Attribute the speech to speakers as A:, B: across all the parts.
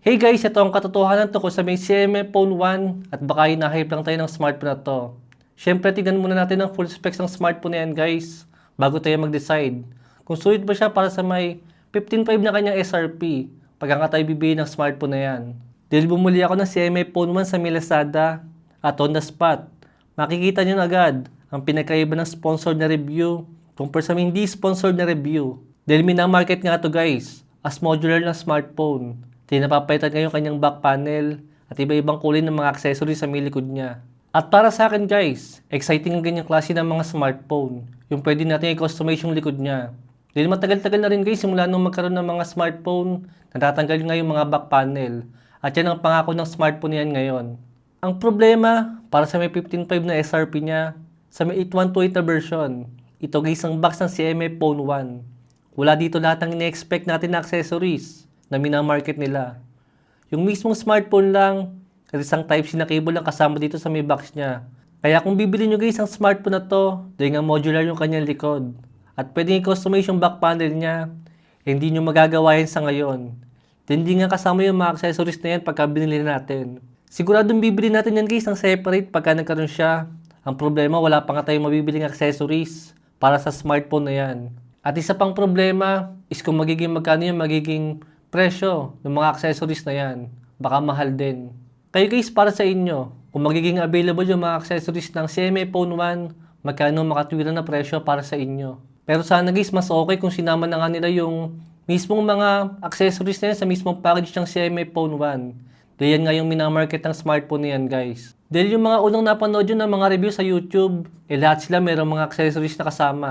A: Hey guys, ito ang katotohanan tungkol sa may CMA Phone 1 at baka hinahype lang tayo ng smartphone na to. Siyempre, tignan muna natin ang full specs ng smartphone na yan guys bago tayo mag-decide. Kung sulit ba siya para sa may 15.5 na kanyang SRP pagka tayo bibili ng smartphone na yan. Dahil bumuli ako ng CMA Phone 1 sa may Lazada at on the spot. Makikita nyo agad ang pinagkaiba ng sponsored na review kumpara sa hindi sponsored na review. Dahil minamarket nga to guys as modular na smartphone. Di napapalitan ngayon kanyang back panel at iba-ibang kulay ng mga accessories sa may likod niya. At para sa akin guys, exciting ang ganyang klase ng mga smartphone. Yung pwede natin i-customize yung likod niya. Dahil matagal-tagal na rin guys simula nung magkaroon ng mga smartphone, natatanggal nga yung mga back panel. At yan ang pangako ng smartphone yan ngayon. Ang problema, para sa may 15.5 na SRP niya, sa may 8128 na version, ito guys ang box ng CMA Phone 1. Wala dito lahat ng ine-expect natin na accessories na minamarket nila. Yung mismong smartphone lang, at isang Type-C na cable lang kasama dito sa may box niya. Kaya kung bibili nyo guys ang smartphone na to, dahil nga modular yung kanyang likod, at pwedeng i-customize yung back panel niya, hindi nyo magagawa yan sa ngayon. Then, Hindi nga kasama yung mga accessories na yan pagka binili natin. Siguradong bibili natin yan guys ng separate pagka nagkaroon siya. Ang problema, wala pa nga tayong mabibiling accessories para sa smartphone na yan. At isa pang problema is kung magiging magkano yung magiging presyo ng mga accessories na yan. Baka mahal din. Kayo guys, para sa inyo, kung magiging available yung mga accessories ng CMA Phone 1, magkano makatwira na presyo para sa inyo. Pero sana guys, mas okay kung sinama na nga nila yung mismong mga accessories na yan sa mismong package ng CMA Phone 1. Dahil yan nga yung minamarket ng smartphone na yan guys. Dahil yung mga unang napanood yun ng mga review sa YouTube, eh lahat sila mayroong mga accessories na kasama.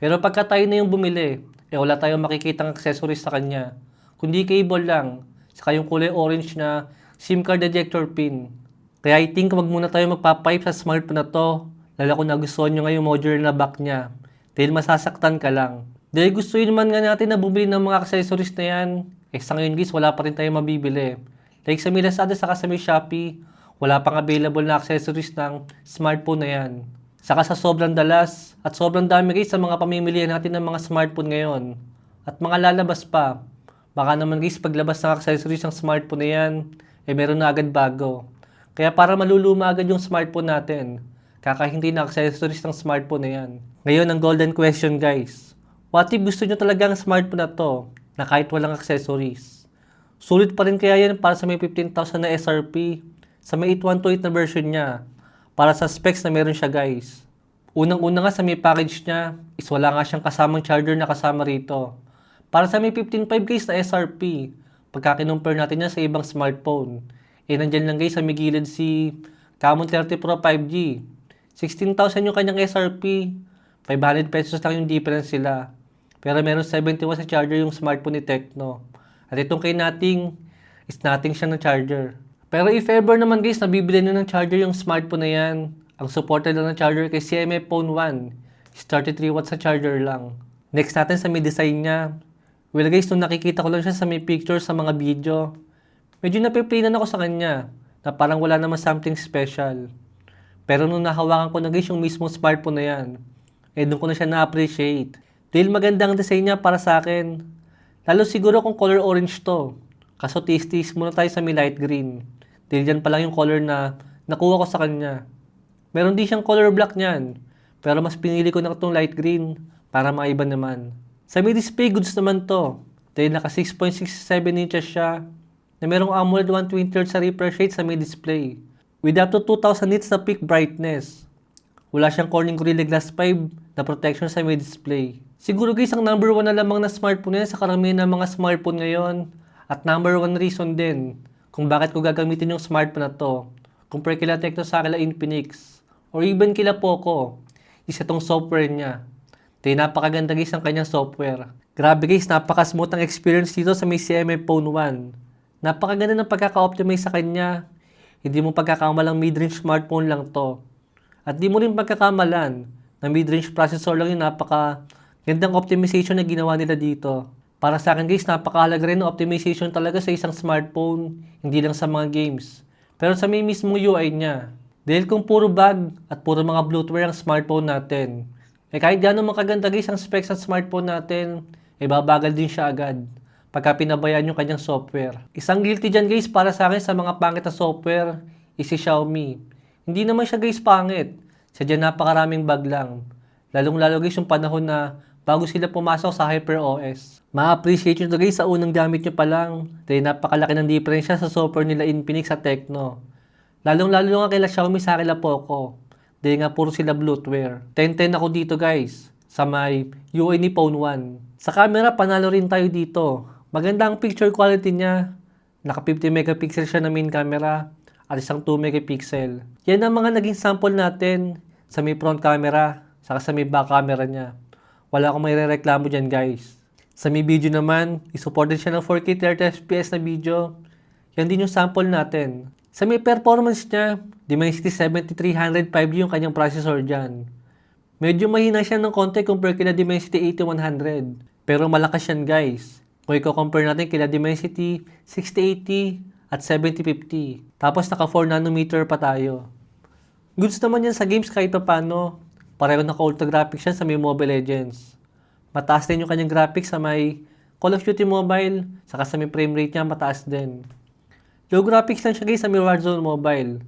A: Pero pagka tayo na yung bumili, eh wala tayong makikita accessories sa kanya. Kundi cable lang, saka yung kulay orange na SIM card ejector pin. Kaya I think wag muna tayo magpapipe sa smartphone na to, lalo kung nagustuhan nyo nga yung modular na back niya. Dahil masasaktan ka lang. Dahil gusto yun naman nga natin na bumili ng mga accessories na yan, eh sa ngayon guys, wala pa rin tayo mabibili. Like sa may saka sa may Shopee, wala pang available na accessories ng smartphone na yan. Saka sa sobrang dalas at sobrang dami guys sa mga pamimilihan natin ng mga smartphone ngayon. At mga lalabas pa. Baka naman guys paglabas ng accessories ng smartphone na yan, eh meron na agad bago. Kaya para maluluma agad yung smartphone natin, kakahindi na accessories ng smartphone na yan. Ngayon ang golden question guys. What if gusto nyo talaga ang smartphone na to na kahit walang accessories? Sulit pa rin kaya yan para sa may 15,000 na SRP sa may 8128 na version niya para sa specs na meron siya guys. Unang-una nga sa may package niya is wala nga siyang kasamang charger na kasama rito. Para sa may 15.5 guys na SRP, pagka kinumpare natin yan sa ibang smartphone, eh nandyan lang guys sa may gilid si Camon 30 Pro 5G. 16,000 yung kanyang SRP, 500 pesos lang yung difference sila. Pero meron 70 watts sa charger yung smartphone ni Tecno. At itong kay Nating is Nating siya ng charger. Pero if ever naman guys, nabibili nyo ng charger yung smartphone na yan, ang supported lang ng charger kay CMA Phone 1 is 33 watts sa charger lang. Next natin sa may design niya. Well guys, nung nakikita ko lang siya sa may pictures sa mga video, medyo napiplanan ako sa kanya na parang wala naman something special. Pero nung nahawakan ko na guys yung mismong smartphone na yan, eh doon ko na siya na-appreciate. Dahil maganda ang design niya para sa akin. Lalo siguro kung color orange to. Kaso tis-tis muna tayo sa may light green. Dahil yan pa lang yung color na nakuha ko sa kanya. Meron din siyang color black niyan. Pero mas pinili ko na itong light green para maiba naman. Sa may display goods naman to. Dahil naka 6.67 inches siya na merong AMOLED 120Hz sa refresh rate sa may display. With up to 2000 nits na peak brightness. Wala siyang Corning Gorilla Glass 5 na protection sa may display. Siguro guys, ang number one na lamang na smartphone yan sa karamihan ng mga smartphone ngayon. At number one reason din kung bakit ko gagamitin yung smartphone na to. Compare kila Tecno sa kila Infinix. Or even kila Poco. Isa tong software niya. Dahil napakaganda guys ang kanyang software. Grabe guys, napaka-smooth ang experience dito sa may CMA Phone 1. Napakaganda ng pagkaka-optimize sa kanya. Hindi mo pagkakamalang mid-range smartphone lang to. At di mo rin pagkakamalan na mid-range processor lang yung napaka gandang optimization na ginawa nila dito. Para sa akin guys, napakahalaga rin optimization talaga sa isang smartphone, hindi lang sa mga games. Pero sa may mismong UI niya. Dahil kung puro bag at puro mga bloatware ang smartphone natin, eh kahit gano'ng makaganda guys ang specs ng smartphone natin, eh babagal din siya agad. pagka pinabayaan yung kanyang software. Isang guilty dyan guys para sa akin sa mga pangit na software is si Xiaomi. Hindi naman siya guys pangit. Sadya napakaraming bug lang. Lalong-lalo guys yung panahon na bago sila pumasok sa HyperOS. Ma-appreciate nyo to guys sa unang gamit nyo pa lang. Dahil napakalaki ng diferensya sa software nila Infinix sa Tecno. Lalong-lalo nga kila Xiaomi sa kila Poco. Dahil nga puro sila Bluetooth. 10-10 ako dito guys sa may UI ni Phone 1. Sa camera, panalo rin tayo dito. Maganda ang picture quality niya. Naka 50 megapixel siya na main camera at isang 2 megapixel. Yan ang mga naging sample natin sa may front camera saka sa may back camera niya. Wala akong may reklamo dyan guys. Sa may video naman, isupport din siya ng 4K 30 FPS na video. Yan din yung sample natin. Sa may performance niya, Dimensity 7300 5G yung kanyang processor dyan. Medyo mahina siya ng konti compare kila Dimensity 8100. Pero malakas yan guys. Kung i-compare natin kila Dimensity 6080 at 7050. Tapos naka 4 nanometer pa tayo. Goods naman yan sa games kahit pa paano. Pareho naka ultra graphics yan sa may Mobile Legends. Mataas din yung kanyang graphics sa may Call of Duty Mobile, saka sa may frame rate niya mataas din. Low graphics lang siya guys sa may Warzone Mobile.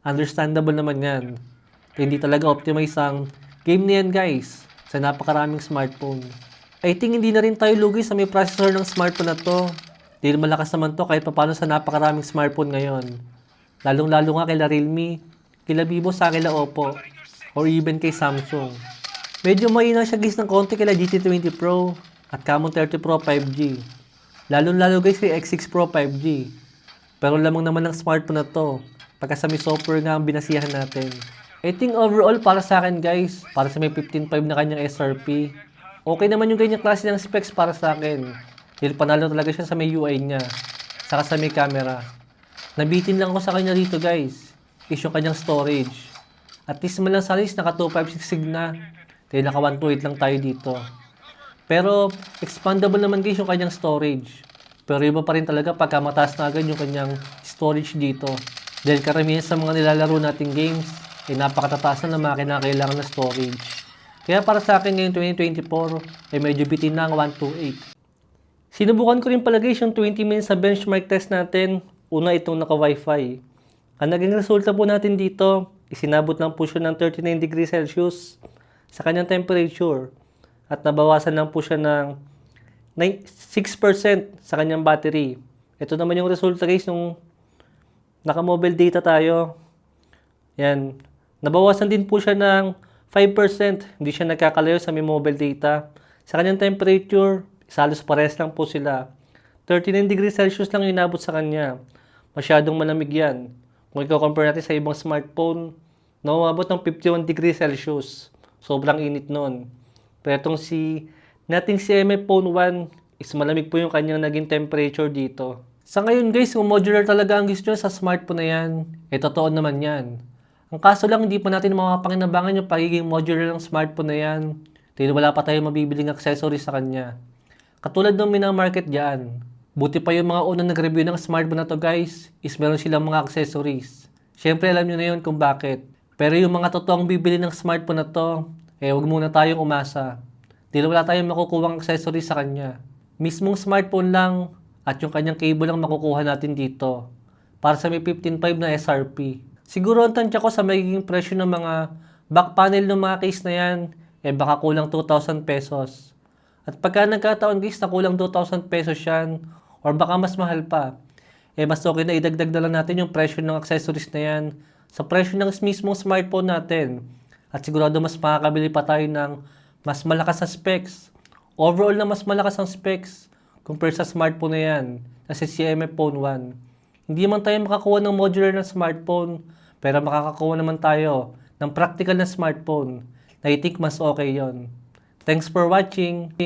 A: Understandable naman yan. Hindi talaga optimize ang game na yan guys sa napakaraming smartphone. I think hindi na rin tayo lugi sa may processor ng smartphone na to. Dahil malakas naman to kahit papano sa napakaraming smartphone ngayon. Lalong-lalo nga kila Realme, kila Vivo sa kila Oppo, or even kay Samsung. Medyo mahina siya guys ng konti kila GT20 Pro at Camon 30 Pro 5G. Lalong-lalo guys kay X6 Pro 5G. Pero lamang naman ng smartphone na to. Pagka sa may software nga ang binasihan natin. I think overall para sa akin guys, para sa may 15.5 na kanyang SRP, okay naman yung ganyang klase ng specs para sa akin. Dahil panalo talaga siya sa may UI niya, saka sa may camera. Nabitin lang ako sa kanya dito guys, is yung kanyang storage. At least man lang sa list, naka 256 na. Dahil naka 128 lang tayo dito. Pero expandable naman guys yung kanyang storage. Pero iba pa rin talaga pagka mataas na agad yung kanyang storage dito. Dahil karamihan sa mga nilalaro nating games, ay napakatataas na ng makina kailangan na storage. Kaya para sa akin ngayon 2024, ay medyo bitin na ang 128. Sinubukan ko rin pala guys yung 20 minutes sa benchmark test natin. Una itong naka wifi. Ang naging resulta po natin dito, isinabot lang po siya ng 39 degrees Celsius sa kanyang temperature. At nabawasan lang po siya ng 6% sa kanyang battery. Ito naman yung resulta guys nung naka-mobile data tayo. Yan. Nabawasan din po siya ng 5%. Hindi siya nagkakalayo sa may mobile data. Sa kanyang temperature, salos pares lang po sila. 39 degrees Celsius lang inabot sa kanya. Masyadong malamig yan. Kung i-compare natin sa ibang smartphone, nawabot ng 51 degrees Celsius. Sobrang init nun. Pero itong si nating CMF Phone 1 is malamig po yung kanyang naging temperature dito. Sa ngayon guys, kung modular talaga ang gusto nyo sa smartphone na yan, eh totoo naman yan. Ang kaso lang, hindi pa natin makapanginabangan yung pagiging modular ng smartphone na yan. Dahil wala pa tayong mabibiling accessories sa kanya. Katulad ng minamarket dyan. Buti pa yung mga unang nag-review ng smartphone na to guys, is meron silang mga accessories. Siyempre alam nyo na yun kung bakit. Pero yung mga totoong bibili ng smartphone na to, eh huwag muna tayong umasa. Dahil wala tayong makukuha accessories sa kanya. Mismong smartphone lang at yung kanyang cable lang makukuha natin dito. Para sa may 15.5 na SRP. Siguro ang tansya ko sa magiging presyo ng mga back panel ng mga case na yan, eh baka kulang 2,000 pesos. At pagka nagkataon guys na kulang 2,000 pesos yan, or baka mas mahal pa, eh mas okay na idagdag na lang natin yung presyo ng accessories na yan sa presyo ng mismong smartphone natin. At sigurado mas makakabili pa tayo ng mas malakas na specs. Overall na mas malakas ang specs compared sa smartphone na yan, na si CMF Phone 1. Hindi man tayo makakuha ng modular na smartphone, pero makakakuha naman tayo ng practical na smartphone na I think mas okay yon. Thanks for watching.